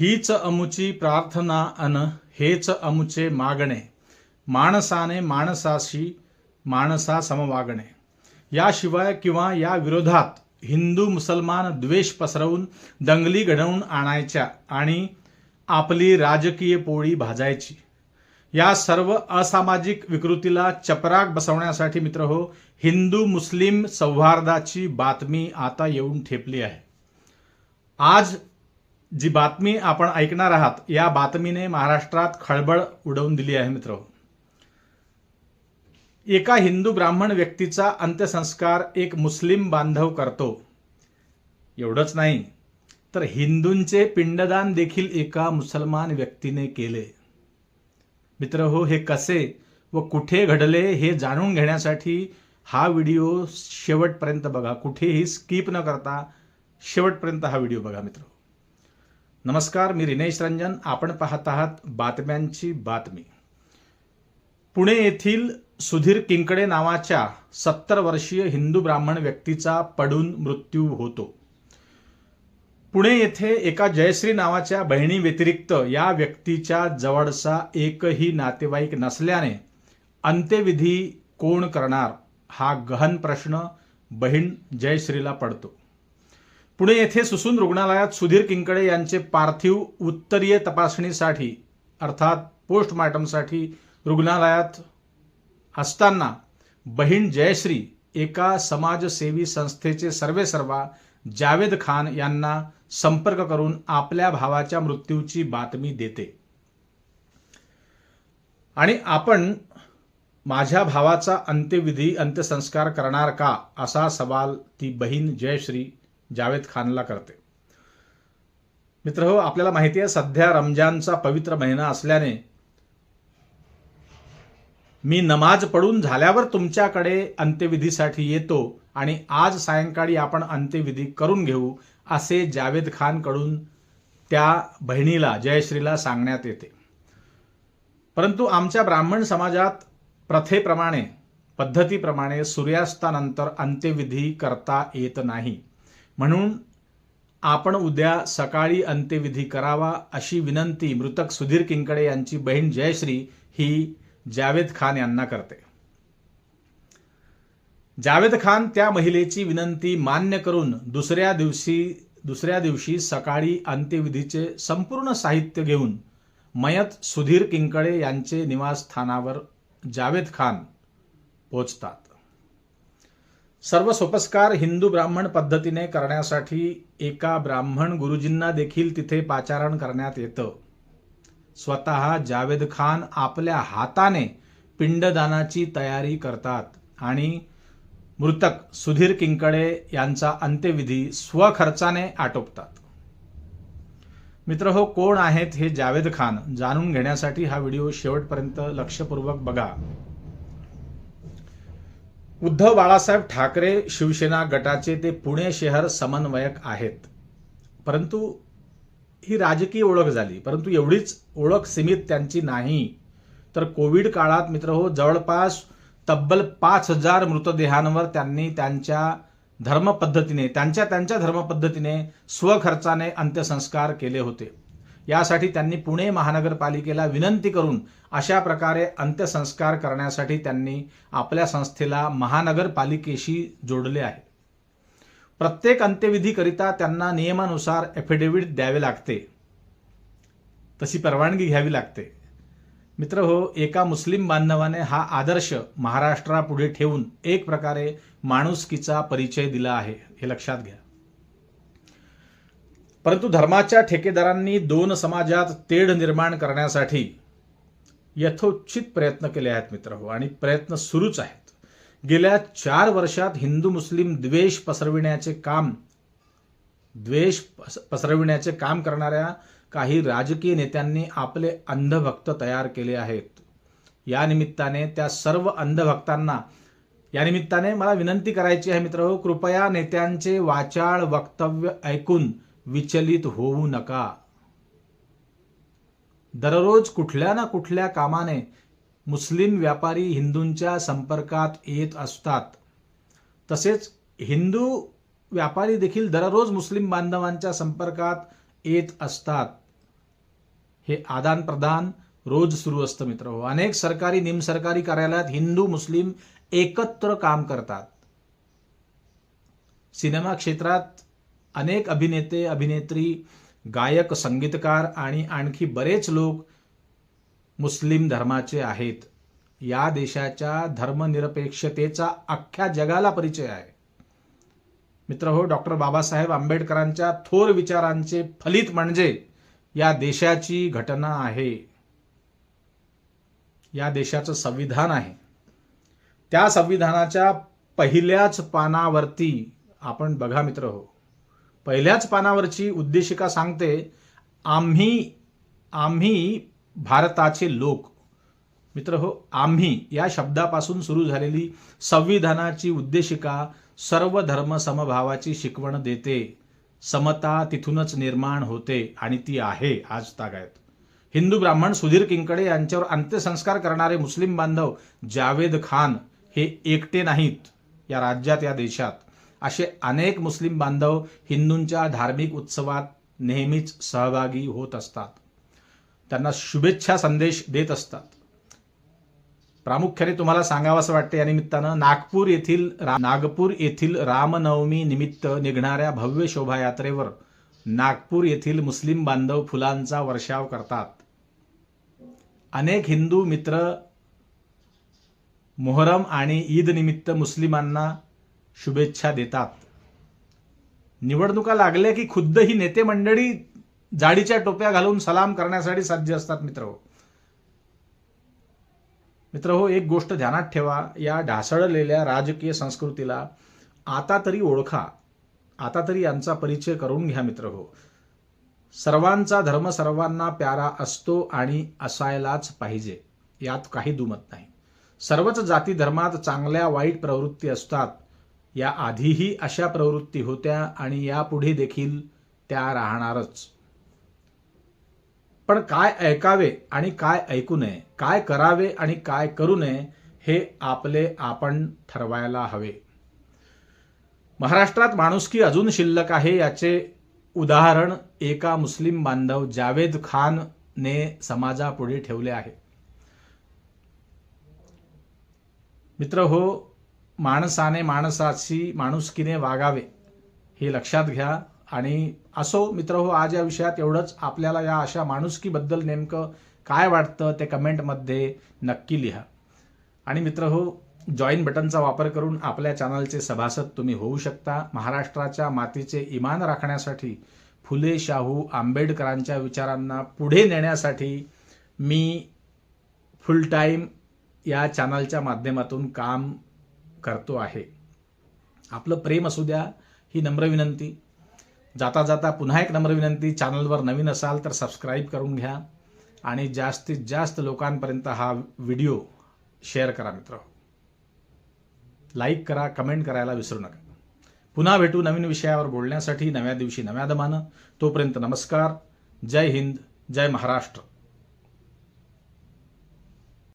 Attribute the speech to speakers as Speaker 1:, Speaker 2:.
Speaker 1: हीच अमुची प्रार्थना अन हेच अमुचे मागणे माणसाने माणसाशी माणसा समवागणे याशिवाय किंवा या विरोधात हिंदू मुसलमान द्वेष पसरवून दंगली घडवून आणायच्या आणि आपली राजकीय पोळी भाजायची या सर्व असामाजिक विकृतीला चपराक बसवण्यासाठी मित्र हो हिंदू मुस्लिम सौहार्दाची बातमी आता येऊन ठेपली आहे आज जी बातमी आपण ऐकणार आहात या बातमीने महाराष्ट्रात खळबळ उडवून दिली आहे मित्र. एका हिंदू ब्राह्मण व्यक्तीचा अंत्यसंस्कार एक मुस्लिम बांधव करतो. एवढंच नाही तर हिंदूंचे पिंडदान देखील एका मुसलमान व्यक्तीने केले. मित्र हो हे कसे व कुठे घडले हे जाणून घेण्यासाठी हा व्हिडिओ शेवटपर्यंत बघा. कुठेही स्किप न करता शेवटपर्यंत हा व्हिडिओ बघा मित्र. नमस्कार मी रिनेश रंजन. आपण पाहत आहात बातम्यांची बातमी. पुणे येथील सुधीर किंकडे नावाच्या सत्तर वर्षीय हिंदू ब्राह्मण व्यक्तीचा पडून मृत्यू होतो. पुणे येथे एका जयश्री नावाच्या बहिणी व्यतिरिक्त या व्यक्तीच्या जवळचा एकही नातेवाईक नसल्याने अंत्यविधी कोण करणार हा गहन प्रश्न बहीण जयश्रीला पडतो. पुणे येथे सुसून रुग्णालयात सुधीर किंकडे यांचे पार्थिव उत्तरीय तपासणीसाठी अर्थात पोस्टमार्टमसाठी रुग्णालयात असताना बहीण जयश्री एका समाजसेवी संस्थेचे सर्वेसर्वा जावेद खान यांना संपर्क करून आपल्या भावाच्या मृत्यूची बातमी देते. आणि आपण माझ्या भावाचा अंत्यविधी अंत्यसंस्कार करणार का असा सवाल ती बहीण जयश्री जावेद खानला करते. मित्र हो आपल्याला माहिती आहे सध्या रमजानचा पवित्र महिना असल्याने मी नमाज पडून झाल्यावर तुमच्याकडे अंत्यविधीसाठी येतो आणि आज सायंकाळी आपण अंत्यविधी करून घेऊ असे जावेद खानकडून त्या बहिणीला जयश्रीला सांगण्यात येते. परंतु आमच्या ब्राह्मण समाजात प्रथेप्रमाणे पद्धतीप्रमाणे सूर्यास्तानंतर अंत्यविधी करता येत नाही. म्हणून आपण उद्या सकाळी अंत्यविधी करावा अशी विनंती मृतक सुधीर किंकडे यांची बहीण जयश्री ही जावेद खान यांना करते. जावेद खान त्या महिलेची विनंती मान्य करून दुसऱ्या दिवशी दुसऱ्या दिवशी सकाळी अंत्यविधीचे संपूर्ण साहित्य घेऊन मयत सुधीर किंकडे यांचे निवासस्थानावर जावेद खान पोचतात. सर्व सोपस्कार हिंदू ब्राह्मण पद्धतीने करण्यासाठी एका ब्राह्मण गुरुजींना देखील तिथे पाचारण करण्यात येतं. स्वतः जावेद खान आपल्या हाताने पिंडदानाची तयारी करतात आणि मृतक सुधीर किंकडे यांचा अंत्यविधी स्वखर्चाने आटोपतात. मित्र हो कोण आहेत हे जावेद खान? जाणून घेण्यासाठी हा व्हिडिओ शेवटपर्यंत लक्षपूर्वक बघा. उद्धव बाळासाहेब ठाकरे शिवसेना गटाचे ते पुणे शहर समन्वयक आहेत. परंतु ही राजकीय ओळख झाली. परंतु एवढीच ओळख सीमित त्यांची नाही. तर कोविड काळात मित्र हो जवळपास तब्बल पाच हजार मृतदेहांवर त्यांनी त्यांच्या धर्मपद्धतीने त्यांच्या त्यांच्या धर्मपद्धतीने स्वखर्चाने अंत्यसंस्कार केले होते. यासाठी त्यांनी पुणे महानगरपालिकेला विनंती करून अशा प्रकारे अंत्यसंस्कार करण्यासाठी त्यांनी आपल्या संस्थेला महानगरपालिकेशी जोडले आहे. प्रत्येक अंत्यविधीकरिता त्यांना नियमानुसार एफिडेव्हिट द्यावे लागते. तशी परवानगी घ्यावी लागते. मित्र हो एका मुस्लिम बांधवाने हा आदर्श महाराष्ट्रापुढे ठेवून एक प्रकारे माणुसकीचा परिचय दिला आहे. हे लक्षात घ्या. परंतु धर्माच्या ठेकेदारांनी दोन समाजात तेढ निर्माण करण्यासाठी यथोचित प्रयत्न केले आहेत मित्र हो आणि प्रयत्न सुरूच आहेत. गेल्या चार वर्षात हिंदू मुस्लिम द्वेष पसरविण्याचे काम द्वेष पसरविण्याचे काम करणाऱ्या काही राजकीय नेत्यांनी आपले अंधभक्त तयार केले आहेत. या निमित्ताने त्या सर्व अंधभक्तांना या निमित्ताने मला विनंती करायची आहे मित्र हो, कृपया नेत्यांचे वाचाळ वक्तव्य ऐकून विचलित होऊ नका. दररोज कुठल्या ना कुठल्या कामाने मुस्लिम व्यापारी हिंदूंच्या संपर्कात येत असतात. तसेच हिंदू व्यापारी देखील दररोज मुस्लिम बांधवांच्या संपर्कात येत असतात. हे आदान प्रदान रोज सुरू असतं मित्र हो. अनेक सरकारी निमसरकारी कार्यालयात हिंदू मुस्लिम एकत्र काम करतात. सिनेमा क्षेत्रात अनेक अभिनेते अभिनेत्री गायक संगीतकार आणि आणखी बरेच लोक मुस्लिम धर्माचे आहेत. या देशाच्या धर्मनिरपेक्षतेचा अख्ख्या जगाला परिचय आहे. मित्र हो डॉक्टर बाबासाहेब आंबेडकरांच्या थोर विचारांचे फलित म्हणजे या देशाची घटना आहे. या देशाचं संविधान आहे. त्या संविधानाच्या पहिल्याच पानावरती आपण बघा मित्र हो पहिल्याच पानावरची उद्देशिका सांगते आम्ही आम्ही भारताचे लोक. मित्र हो आम्ही या शब्दापासून सुरू झालेली संविधानाची उद्देशिका सर्व धर्म समभावाची शिकवण देते. समता तिथूनच निर्माण होते आणि ती आहे आज तागायत हिंदू ब्राह्मण सुधीर किंकडे यांच्यावर अंत्यसंस्कार करणारे मुस्लिम बांधव जावेद खान हे एकटे नाहीत या राज्यात या देशात. असे अनेक मुस्लिम बांधव हिंदूंच्या धार्मिक उत्सवात नेहमीच सहभागी होत असतात. त्यांना शुभेच्छा संदेश देत असतात. प्रामुख्याने तुम्हाला सांगावं असं वाटतं या निमित्तानं नागपूर येथील नागपूर येथील रामनवमी निमित्त निघणाऱ्या भव्य शोभायात्रेवर नागपूर येथील मुस्लिम बांधव फुलांचा वर्षाव करतात. अनेक हिंदू मित्र मोहरम आणि ईद निमित्त मुस्लिमांना शुभेच्छा देतात. निवडणुका लागल्या की खुद्द ही नेते मंडळी जाडीच्या टोप्या घालून सलाम करण्यासाठी सज्ज असतात मित्र हो. मित्र हो एक गोष्ट ध्यानात ठेवा. या ढासळलेल्या राजकीय संस्कृतीला आता तरी ओळखा. आता तरी यांचा परिचय करून घ्या मित्र हो. सर्वांचा धर्म सर्वांना प्यारा असतो आणि असायलाच पाहिजे. यात काही दुमत नाही. सर्वच जाती धर्मात चांगल्या वाईट प्रवृत्ती असतात. या आधीही अशा प्रवृत्ती होत्या आणि यापुढे देखील त्या राहणारच. पण काय ऐकावे आणि काय ऐकू नये काय करावे आणि काय करू नये हे आपले आपण ठरवायला हवे. महाराष्ट्रात माणुसकी अजून शिल्लक आहे याचे उदाहरण एका मुस्लिम बांधव जावेद खानने समाजापुढे ठेवले आहे. मित्र हो माणसाने माणसाशी माणुसकीने वागावे हे लक्षात घ्या. आणि असो मित्र हो आज या विषयात एवढंच. आपल्याला या अशा माणुसकीबद्दल नेमकं काय वाटतं ते कमेंटमध्ये नक्की लिहा. आणि मित्र हो जॉईन बटनचा वापर करून आपल्या चॅनलचे सभासद तुम्ही होऊ शकता. महाराष्ट्राच्या मातीचे इमान राखण्यासाठी फुले शाहू आंबेडकरांच्या विचारांना पुढे नेण्यासाठी मी फुल टाईम या चॅनलच्या माध्यमातून काम करतो आहे. आपलं प्रेम असू द्या ही नम्र विनंती. जाता जाता पुन्हा एक नम्र विनंती. चॅनलवर नवीन असाल तर सबस्क्राईब करून घ्या आणि जास्तीत जास्त लोकांपर्यंत हा व्हिडिओ शेअर करा मित्र. लाईक करा कमेंट करायला विसरू नका. पुन्हा भेटू नवीन विषयावर बोलण्यासाठी नव्या दिवशी नव्या दमानं. तोपर्यंत नमस्कार. जय हिंद जय महाराष्ट्र.